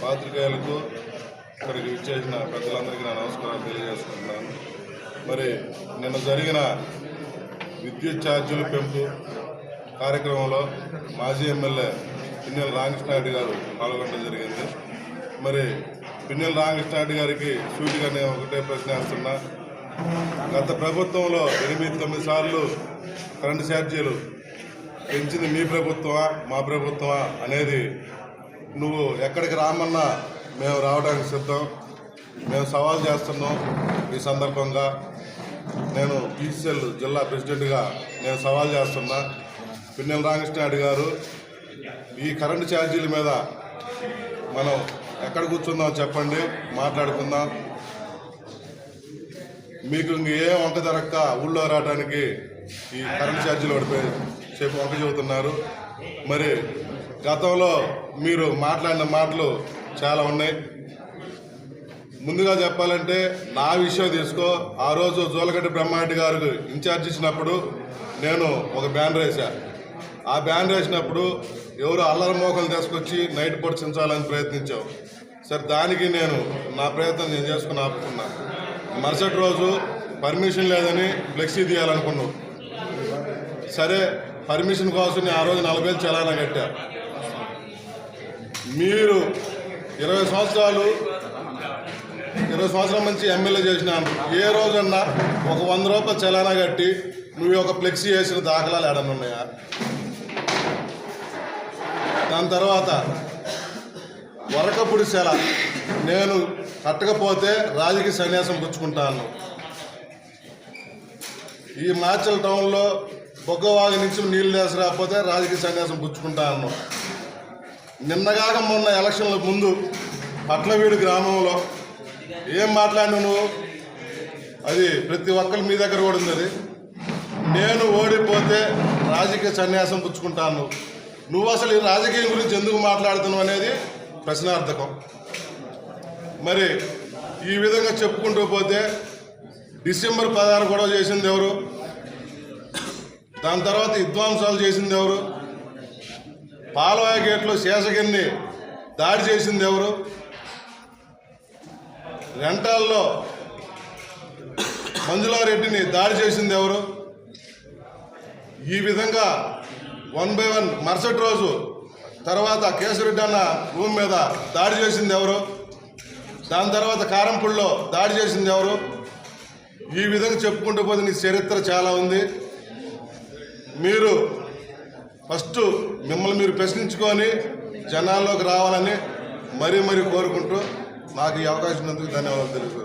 పాత్రికేయులకు ఇక్కడికి విచ్చేసిన పెద్దలందరికీ నా నమస్కారాలు తెలియజేసుకుంటున్నాను. మరి నిన్న జరిగిన విద్యుత్ ఛార్జీల పెంపు కార్యక్రమంలో మాజీ ఎమ్మెల్యే పిన్నెల రామకృష్ణారెడ్డి గారు పాల్గొనడం జరిగింది. మరి పిన్నెల రామకృష్ణారెడ్డి గారికి సూటిగా నేను ఒకటే ప్రశ్న వేస్తున్నా. గత ప్రభుత్వంలో ఎనిమిది తొమ్మిది సార్లు కరెంటు ఛార్జీలు పెంచింది మీ ప్రభుత్వమా మా ప్రభుత్వమా అనేది నువ్వు ఎక్కడికి రామన్నా మేము రావడానికి సిద్ధం. మేము సవాల్ చేస్తున్నాం ఈ సందర్భంగా. నేను పీసీఎల్ జిల్లా ప్రెసిడెంట్గా నేను సవాల్ చేస్తున్నా. పిన్నెల రామకృష్ణారెడ్డి గారు ఈ కరెంటు ఛార్జీల మీద మనం ఎక్కడ కూర్చుందాం చెప్పండి మాట్లాడుకుందాం. మీకు ఇంక ఏ వంక దొరక్క ఊళ్ళో రావడానికి ఈ కరెంట్ ఛార్జీలు పడిపోయి చెప్పి వంక చెబుతున్నారు. మరి గతంలో మీరు మాట్లాడిన మాటలు చాలా ఉన్నాయి. ముందుగా చెప్పాలంటే నా విషయం తీసుకో. ఆ రోజు జోలగడ్డ బ్రహ్మారెడ్డి గారికి ఇన్ఛార్జ్ ఇచ్చినప్పుడు నేను ఒక బ్యానర్ వేశాను ఆ బ్యాన్ వేసినప్పుడు ఎవరు అల్లరి మోకలు తీసుకొచ్చి నైట్ పొడి చించాలని ప్రయత్నించావు. సరే దానికి నేను నా ప్రయత్నం నేను చేసుకుని ఆపుకున్నా. మరుసటి రోజు పర్మిషన్ లేదని ఫ్లెక్సీ తీయాలనుకున్నావు. సరే పర్మిషన్ కోసం నేను ఆ రోజు నలభై వేలు చలానా కట్టా. మీరు ఇరవై సంవత్సరాలు ఇరవై సంవత్సరాల నుంచి ఎమ్మెల్యే చేసినాను ఏ రోజన్నా ఒక వంద రూపాయలు చలానా కట్టి నువ్వు ఒక ఫ్లెక్సీ వేసిన దాఖలాలు ఎడనున్నాయా ఉన్నాయా? దాని తర్వాత వరకపుడి సెల. నేను కట్టకపోతే రాజకీయ సన్యాసం పుచ్చుకుంటాను. ఈ మాచల్ టౌన్లో బొగ్గవాగి నుంచి నీళ్ళు వేసి రాకపోతే రాజకీయ సన్యాసం పుచ్చుకుంటాను. నిన్నగాక మొన్న ఎలక్షన్ల ముందు పట్లవీడు గ్రామంలో ఏం మాట్లాడినావు నువ్వు? అది ప్రతి ఒక్కరి మీ దగ్గర కూడా ఉంది అది. నేను ఓడిపోతే రాజకీయ సన్యాసం పుచ్చుకుంటాను. నువ్వు అసలు ఈ రాజకీయం గురించి ఎందుకు మాట్లాడుతున్నావు అనేది ప్రశ్నార్థకం. మరి ఈ విధంగా చెప్పుకుంటూ పోతే డిసెంబర్ పదహారు గొడవ చేసింది ఎవరు? దాని తర్వాత విధ్వంసాలు చేసింది ఎవరు? పాలవాయ గేట్లో శేషగిరిని దాడి చేసింది ఎవరు? రెంటాల్లో మంజులారెడ్డిని దాడి చేసింది ఎవరు? ఈ విధంగా వన్ బై వన్ మరుసటి రోజు తర్వాత కేశరెడ్డి అన్న రూమ్ మీద దాడి చేసింది ఎవరు? దాని తర్వాత కారంపూడిలో దాడి చేసింది ఎవరు? ఈ విధంగా చెప్పుకుంటూ పోతే నీ చరిత్ర చాలా ఉంది. మీరు ఫస్ట్ మిమ్మల్ని మీరు ప్రశ్నించుకొని జనాల్లోకి రావాలని మరీ మరీ కోరుకుంటూ నాకు ఈ అవకాశం ఉన్నందుకు ధన్యవాదాలు తెలుసు